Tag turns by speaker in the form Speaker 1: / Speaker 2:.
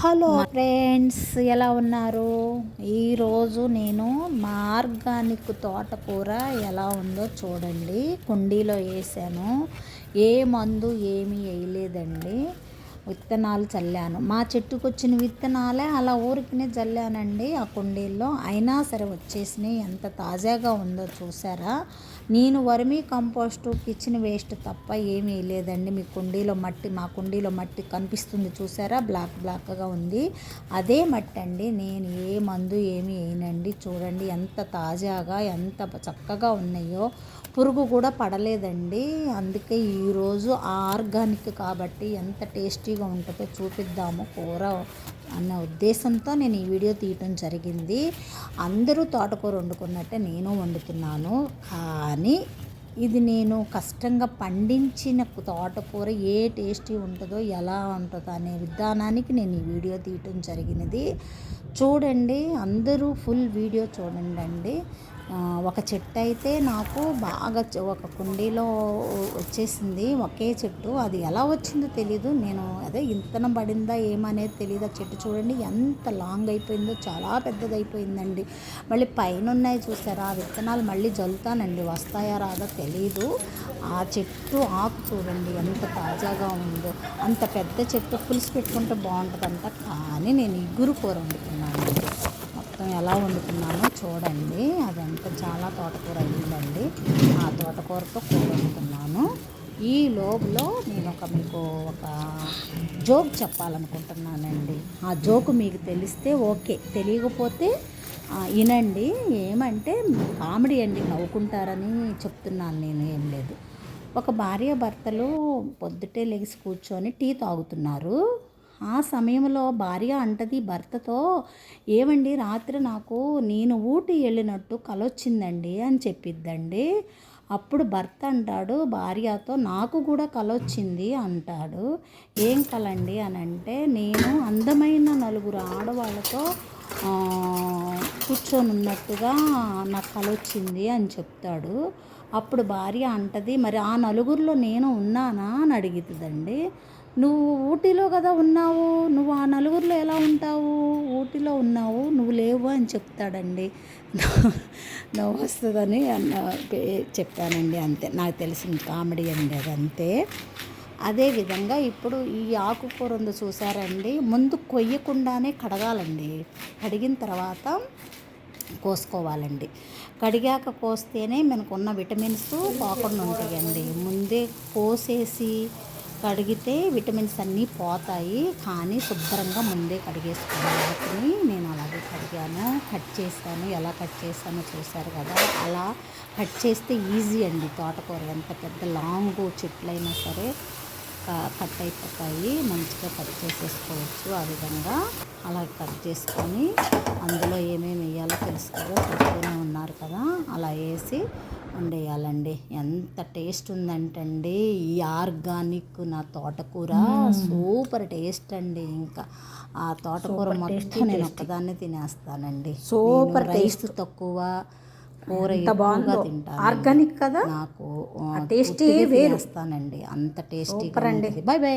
Speaker 1: Hello friends ఎలా ఉన్నారు? ఈరోజు నేను మా ఆర్గానిక్ తోటకూర ఎలా ఉందో చూడండి. కుండీలో వేసాను. ఏ మందు ఏమీ వేయలేదండి. విత్తనాలు చల్లాను. మా చెట్టుకు వచ్చిన విత్తనాలే అలా ఊరికినే చల్లానండి ఆ కుండీల్లో అయినా సరే వచ్చేసినాయి. ఎంత తాజాగా ఉందో చూసారా? నేను వర్మీ కంపోస్టు కిచెన్ వేస్ట్ తప్ప ఏమీ లేదండి. మీ కుండీలో మట్టి మా కుండీలో మట్టి కనిపిస్తుంది చూసారా? బ్లాక్ బ్లాక్గా ఉంది. అదే మట్టి అండి నేను ఏ మందు ఏమి వేయనండి. చూడండి ఎంత తాజాగా ఎంత చక్కగా ఉన్నాయో. పురుగు కూడా పడలేదండి. అందుకే ఈరోజు ఆర్గానిక్ కాబట్టి ఎంత టేస్టీ టేస్టీగా ఉంటుందో చూపిద్దాము కూర అన్న ఉద్దేశంతో నేను ఈ వీడియో తీయటం జరిగింది. అందరూ తోటకూర వండుకున్నట్టే నేను వండుతున్నాను. కానీ ఇది నేను కష్టంగా పండించిన తోటకూర ఏ టేస్టీ ఉంటుందో ఎలా ఉంటుందో అనే విధానానికి నేను ఈ వీడియో తీయటం జరిగినది. చూడండి అందరూ ఫుల్ వీడియో చూడండి అండి ఒక చెట్టు అయితే నాకు బాగా ఒక కుండీలో వచ్చేసింది ఒకే చెట్టు. అది ఎలా వచ్చిందో తెలీదు. నేను అదే ఇంతనం పడిందా ఏమనేది తెలియదు ఆ చెట్టు చూడండి ఎంత లాంగ్ అయిపోయిందో చాలా పెద్దదైపోయిందండి. మళ్ళీ పైన ఉన్నాయి చూసారా ఆ విత్తనాలు మళ్ళీ జల్లుతానండి. వస్తాయా రాదా తెలీదు. ఆ చెట్టు ఆకు చూడండి ఎంత తాజాగా ఉందో. అంత పెద్ద చెట్టు పులుసు పెట్టుకుంటే బాగుంటుందంట. కానీ నేను ఇగురు కూర వండుకున్నాను మొత్తం ఎలా వండుకున్నానో చూడండి. అదంతా చాలా తోటకూర అయిందండి. ఆ తోటకూరతో కూర వండుకున్నాను. ఈ లోపులో నేను ఒక మీకు ఒక జోక్ చెప్పాలనుకుంటున్నానండి. ఆ జోకు మీకు తెలిస్తే ఓకే. తెలియకపోతే వినండి. ఏమంటే కామెడీ అండి. నవ్వుకుంటారని చెప్తున్నాను నేను. ఏం లేదు. ఒక భార్య భర్తలు పొద్దుటే లెగిసి కూర్చొని టీ తాగుతున్నారు. ఆ సమయంలో భార్య అంటది భర్తతో ఏమండి రాత్రి నాకు నేను ఊటి వెళ్ళినట్టు కలొచ్చిందండి అని చెప్పిద్దండి. అప్పుడు భర్త అంటాడు భార్యతో నాకు కూడా కలొచ్చింది అంటాడు. ఏం కలండి అని అంటే నేను అందమైన నలుగురు ఆడవాళ్ళతో కూర్చొని ఉన్నట్టుగా నాకు కలొచ్చింది అని చెప్తాడు. అప్పుడు భార్య అంటది మరి ఆ నలుగురిలో నేను ఉన్నానా? అని అడుగుతుందండి. నువ్వు ఊటీలో కదా ఉన్నావు? నువ్వు ఆ నలుగురిలో ఎలా ఉంటావు? ఊటీలో ఉన్నావు? నువ్వు లేవు అని చెప్తాడండి. నవ్వు వస్తుందని అన్న చెప్పానండి అంతే. నాకు తెలిసిన కామెడీ అండి అది అంతే అదేవిధంగా ఇప్పుడు ఈ ఆకుకూర ఉంది చూసారండి. ముందు కొయ్యకుండానే కడగాలండి. కడిగిన తర్వాత కోసుకోవాలండి. కడిగాక కోస్తేనే మనకున్న విటమిన్స్ పోకుండా ఉంటాయండి. ముందే కోసేసి కడిగితే విటమిన్స్ అన్నీ పోతాయి. కానీ శుభ్రంగా ముందే కడిగేసుకున్నాను నేను అలాగే కడిగాను. కట్ చేశాను. ఎలా కట్ చేశానో చూశారు కదా? అలా కట్ చేస్తే ఈజీ అండి తోటకూర. ఎంత పెద్ద లాంగ్ చెట్లైనా సరే కట్ అయిపోతాయి. మంచిగా కట్ చేసేసుకోవచ్చు ఆ విధంగా. అలా కట్ చేసుకొని అందులో ఏమేమి వేయాలో తెలుసు కదా చెప్తూనే ఉన్నారు కదా. అలా వేసి వండేయాలండి. ఎంత టేస్ట్ ఉందంటండి. ఈ ఆర్గానిక్ నా తోటకూర. సూపర్ టేస్ట్ అండి ఇంకా. ఆ తోటకూర మొత్తం నేను ఒక్కదాన్ని తినేస్తానండి. Super taste. తక్కువ కూర తింటాను.
Speaker 2: ఆర్గానిక్ కదా?
Speaker 1: నాకు
Speaker 2: టేస్టీ
Speaker 1: వేస్తానండి అంత టేస్టీ బాయ్ బాయ్